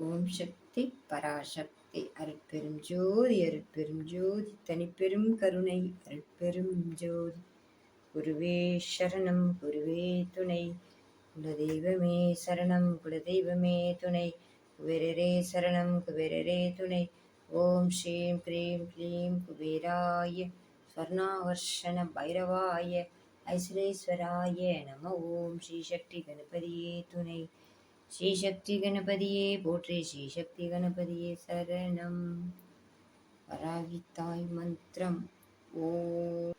ஓம் சக்தி பராசக்தி. அருட்பெரும் ஜோதி அருட்பெரும் ஜோதி தனிப்பெரும் கருணை அருட்பெரும் ஜோதி. குருவே சரணம் குருவே துணை. குலதெய்வமே சரணம் குலதெய்வமே துணை. குபேரரே சரணம் குபேரரே துணை. ஓம் ஸ்ரீம் க்ரீம் க்ளீம் குபேராய ஸ்வர்ணாவர்ஷன பைரவாய ஐஸ்வரேஸ்வராய நம. ஓம் ஸ்ரீ சக்தி கணபதியே துணை. ஸ்ரீசக்தி கணபதியே போற்றி ஸ்ரீசக்தி கணபதியே சரணம் வராகித்தாய் மந்திரம் ஓ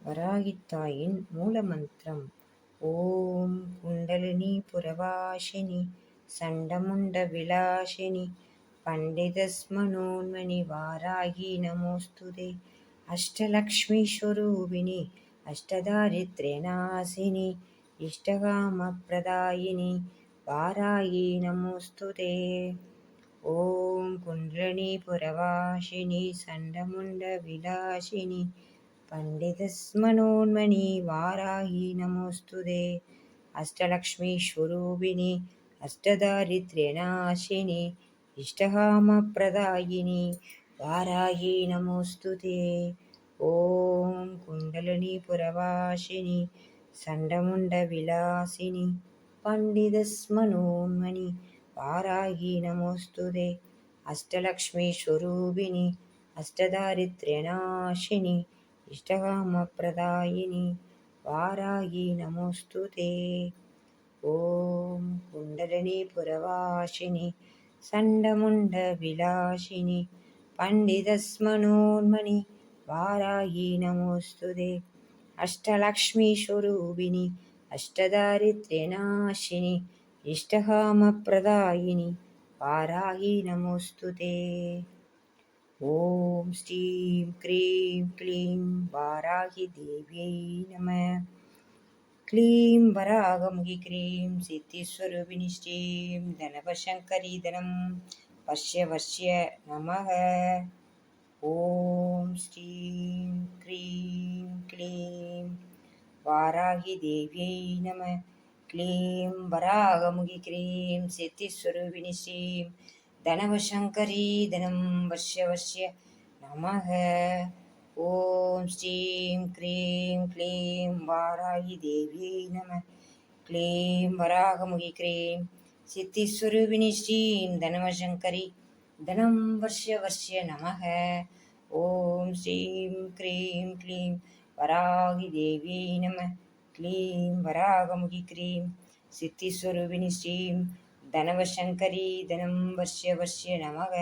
வராகித்தாயின் மூல மந்திரம் ஓம் குண்டலினி புரவாசினி சண்டமுண்ட விலாசினி பண்டிதஸ்மனோன்மணி வாராகி நமோஸ்துதே அஷ்டலக்ஷ்மீஸ்வரூபிணி अष्टदारिद्र्यनाशिनि इष्टकामप्रदायिनि वारायी नमोऽस्तु ते। ॐ कुण्डलिनीपुरवासिनि सण्डमुण्डविलासिनि पण्डितस्मनोन्मणि वाराही नमोऽस्तु ते। अष्टलक्ष्मीस्वरूपिणि अष्टदारिद्र्यनाशिनि इष्टकामप्रदायिनि वाराही नमोऽस्तु ते। ॐ कुण्डलिनीपुरवासिनि सण्डमुण्डविलासिनि पण्डितस्मनोन्मणि वाराही नमोऽस्तु ते अष्टलक्ष्मीस्वरूपिणि अष्टदारिद्र्यनाशिनि इष्टकामप्रदायिनि वाराही नमोऽस्तु ते ॐ कुण्डलिनीपुरवासिनि सण्डमुण्डविलासिनि पण्डितस्मनोन्मणि वाराही नमोऽस्तु ते अष्टलक्ष्मीस्वरूपिणि अष्टदारिद्र्यनाशिनि इष्टकामप्रदायिनि वाराही नमोऽस्तु ते ॐ श्रीं क्रीं क्लीं वाराहि देव्यै नमः क्लीं वरागमुखि क्रीं सिद्धिस्वरूपिणि श्रीं धनवशङ्करी धनं पश्य वश्य नमः ॐ श्रीं क्रीं क्लीं वाराहि देव्यै नमः क्लीं वरागमुखि क्रीं सिद्धिस्वरूपिणि श्रीं धनवशङ्करी धनं वश्य वश्य नमः ॐ श्रीं क्रीं क्लीं वाराहि देव्यै नमः क्लीं वरागमुखि क्रीं सिद्धिस्वरूपिणि श्रीं धनवशङ्करी धनं वर्ष्य वर्ष्य नमः ॐ श्रीं क्रीं क्लीं வராகி தேவியை நம. க்ளீம் வராகமுகி க்ரீம். சித்திஸ்வரூபிணி ஸ்ரீம். தனவசங்கரி தனம் வர்ஷ வர்ஷ நமக.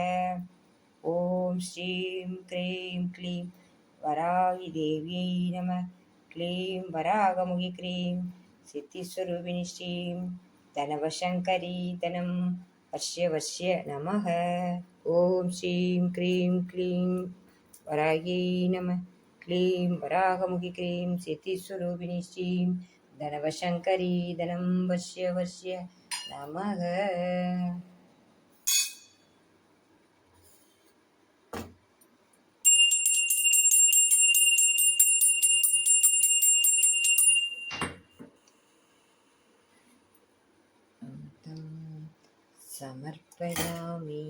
ஓம் ஸ்ரீம் க்ரீம் க்ளீம். வராகி தேவியை நம. க்ளீம் வராகமுகி க்ரீம். சித்திஸ்வரூபிணி ஸ்ரீம். தனவசங்கரி தனம் வர்ஷ வர்ஷ நமக. ஓம் ஸ்ரீம் க்ரீம் க்ளீம். வராகி நம. क्लीं वराहमुखि क्लीं सिद्धिस्वरूपिणि श्रीं धनवशङ्करी धनं वश्य वश्य नमः। समर्पयामि।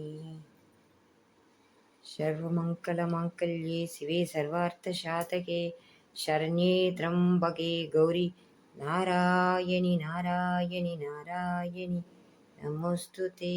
सर्वमङ्गलमाङ्गल्ये शिवे सर्वार्थसाधके शरण्ये त्र्यम्बके गौरि। नारायणि नारायणि नारायणि। नमोऽस्तु ते।